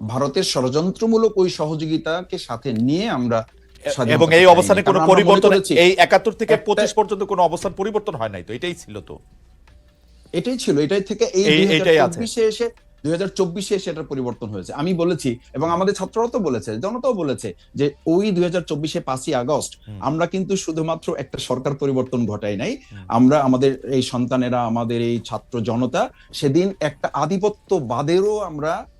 ভারতের ষড়যন্ত্রমূলক ওই সহযোগিতাকে সাথে নিয়ে আমরা এবং এই অবস্থানে কোনো পরিবর্তন এই একাত্তর থেকে পঁচিশ পর্যন্ত কোনো অবস্থান পরিবর্তন হয় নাই তো এটাই ছিল তো। এটাই ছিল এটাই থেকে এই। চব্বিশে এসে দুই হাজার চব্বিশে এসে পরিবর্তন হয়েছে। আমি বলেছি এবং আমাদের ছাত্ররাও তো বলেছে জনতাও বলেছে যে ওই দুই হাজার চব্বিশে পাঁচই আগস্ট আমরা কিন্তু শুধুমাত্র একটা সরকার পরিবর্তন ঘটাই নাই। আমরা আমাদের এই সন্তানেরা আমাদের এই ছাত্র জনতা সেদিন একটা আধিপত্যবাদেরও আমরা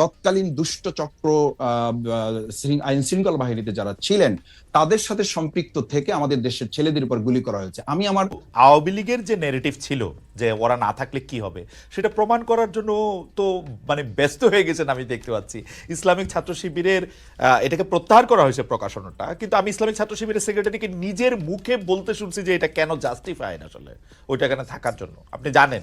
তৎকালীন দুষ্ট চক্র আইন শৃঙ্খলা বাহিনীতে যারা ছিলেন, তাদের সাথে সম্পৃক্ত থেকে আমাদের দেশের ছেলেদের উপর গুলি করা হয়েছে। আমি আমার আওয়ামী লীগের যে নেগেটিভ ছিল, যে ওরা না থাকলে কি হবে, সেটা প্রমাণ করার জন্য তো মানে ব্যস্ত হয়ে গেছেন আমি দেখতে পাচ্ছি। ইসলামিক ছাত্র শিবিরের এটাকে প্রত্যাহার করা হয়েছে প্রকাশনাটা, কিন্তু আমি ইসলামিক ছাত্র শিবিরের সেক্রেটারিকে নিজের মুখে বলতে শুনছি যে এটা কেন জাস্টিফাই আসলে, ওইটা এখানে থাকার জন্য। আপনি জানেন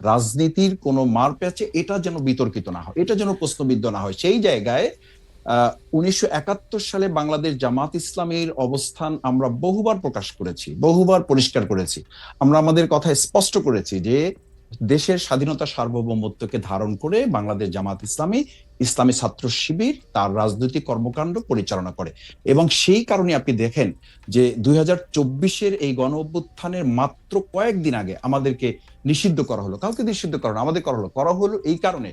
রাজনীতির কোনো মার পেয়েছে এটা যেন বিতর্কিত না হয়, এটা যেন প্রশ্নবিদ্ধ না হয়। সেই জায়গায় উনিশশো একাত্তর সালে বাংলাদেশ জামাত ইসলামের অবস্থান আমরা বহুবার প্রকাশ করেছি, বহুবার পরিষ্কার করেছি। আমরা আমাদের কথা স্পষ্ট করেছি যে, দেশের স্বাধীনতা সার্বভৌমত্বকে ধারণ করে বাংলাদেশ জামাত ইসলামী ইসলামী ছাত্র শিবির তার রাজনৈতিক কর্মকাণ্ড পরিচালনা করে। এবং সেই কারণে আপনি দেখেন যে দুই হাজার চব্বিশের এই গণ অভ্যুত্থানের মাত্র কয়েকদিন আগে আমাদেরকে নিষিদ্ধ করা হলো। কাউকে নিষিদ্ধ করা আমাদের করা হলো। করা হলো এই কারণে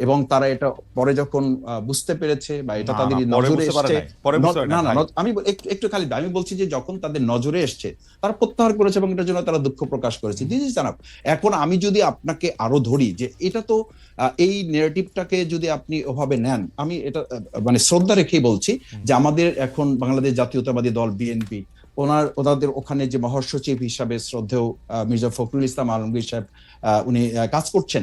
এবং তারা এটা পরে যখন বুঝতে পেরেছে বা এটা তাদের নজরে এসছে না না আমি একটু- খালি আমি বলছি যে যখন তাদের নজরে এসছে তারা প্রত্যাহার করেছে এবং এটার জন্য তারা দুঃখ প্রকাশ করেছে। জি জানাব এখন আমি যদি আপনাকে আরও ধরি যে এটা তো এই নেগেটিভটাকে যদি আপনি ওভাবে নেন আমি এটা মানে শ্রদ্ধা রেখেই বলছি যে আমাদের এখন বাংলাদেশ জাতীয়তাবাদী দল বিএনপি ওনার ওনাদের ওখানে যে মহাসচিব হিসাবে শ্রদ্ধেয় মির্জা ফখরুল ইসলাম আলমগীর সাহেব আহ, উনি কাজ করছেন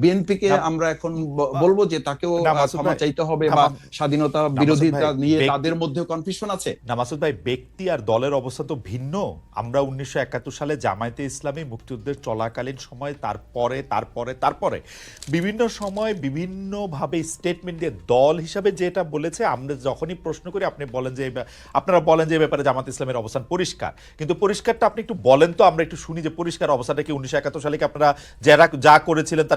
বিএনপি কে না, আমরা এখন বলব যে তাকেও ক্ষমা চাইতে হবে বা স্বাধীনতা বিরোধিতা নিয়ে তাদের মধ্যে কনফিউশন আছে। ভাই ব্যক্তি আর দলের অবস্থা তো ভিন্ন। আমরা উনিশশো একাত্তর সালে জামায়াতে ইসলামী মুক্তিযুদ্ধের চলাকালীন সময় তারপরে তারপরে তারপরে বিভিন্ন সময় বিভিন্নভাবে স্টেটমেন্ট দিয়ে দল হিসাবে যেটা বলেছে আমরা যখনই প্রশ্ন করি আপনি বলেন যে আপনারা বলেন যে ব্যাপারে জামাত ইসলামের অবস্থান পরিষ্কার। কিন্তু পরিষ্কারটা আপনি একটু বলেন তো আমরা একটু শুনি যে পরিষ্কার অবস্থাটা কি উনিশশো একাত্তর সালে কি আপনারা যারা যা করেছিলেন তা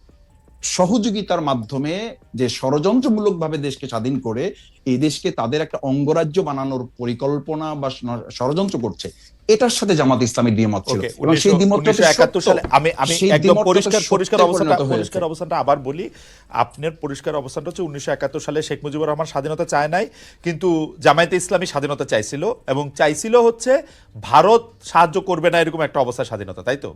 সহযোগিতার মাধ্যমে যে ষড়যন্ত্রমূলক ভাবে দেশকে স্বাধীন করে এই দেশকে তাদের একটা অঙ্গরাজ্য বানানোর পরিকল্পনা বা ষড়যন্ত্র করছে এটার সাথে জামাত ইসলামের দ্বিমত ছিল। এবং সেই দ্বিমতটা তো একাত্তর সত্য। সালে আমি আমি একদম পরিষ্কার পরিষ্কার অবস্থানটা পরিষ্কার অবস্থানটা আবার বলি আপনার পরিষ্কার অবস্থানটা হচ্ছে উনিশশো একাত্তর সালে শেখ মুজিবুর রহমান স্বাধীনতা চায় নাই কিন্তু জামায়াতে ইসলামী স্বাধীনতা চাইছিল এবং চাইছিল হচ্ছে ভারত সাহায্য করবে না এরকম একটা অবস্থায় স্বাধীনতা তাই তো?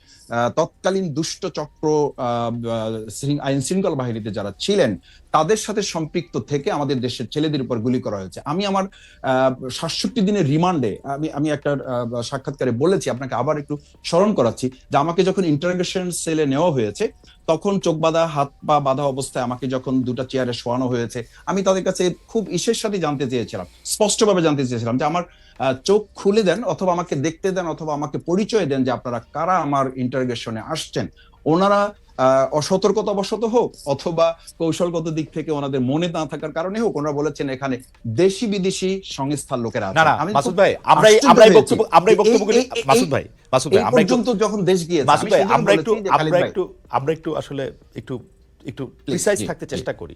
তৎকালীন দুষ্ট চক্র আইন শৃঙ্খলা বাহিনীতে যারা ছিলেন, তাদের সাথে সম্পৃক্ত থেকে আমাদের দেশের ছেলেদের উপর গুলি করা হয়েছে। আমি আমার সাতষট্টি দিনের রিমান্ডে, আমি আমি একটা সাক্ষাৎকারে বলেছি, আপনাকে আবার একটু স্মরণ করাচ্ছি যে আমাকে যখন ইন্টারোগেশন সেলে নেওয়া হয়েছে, তখন চোখ বাঁধা, হাত পা বাঁধা অবস্থায় আমাকে যখন দুটা চেয়ারে শোয়ানো হয়েছে, আমি তাদের কাছে খুব ইসের সাথে জানতে চেয়েছিলাম, স্পষ্টভাবে জানতে চেয়েছিলাম যে আমার চোখ খুলে দেন অথবা আমাকে দেখতে দেন অথবা আমাকে পরিচয় দেন যে আপনারা কারা আমার ইন্টারোগেশনে আসছেন। ওনারা অসতর্কতা বশত হোক অথবা কৌশলগত দিক থেকে ওনাদের মনে না থাকার কারণে হোক ওনারা বলেছেন এখানে দেশি বিদেশি সংস্থার লোকেরা না আছেন। না আমি মাসুদ ভাই আমরাই আশ্চর্য আমরাই বক্তব্য আমরাই এই- বক্তব্যগুলি এই- এই- মাসুদ ভাই মাসুদ ভাই আমরা পর্যন্ত যখন দেশ গিয়েছে মাসুদ ভাই আমরা একটু বলেছি যে খালিদ আমরা একটু আমরা একটু আসলে একটু একটু প্রিসাইজ থাকতে চেষ্টা করি।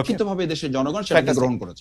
পরীক্ষিতভাবে দেশের জনগণ সেটাকে. গ্রহণ করেছে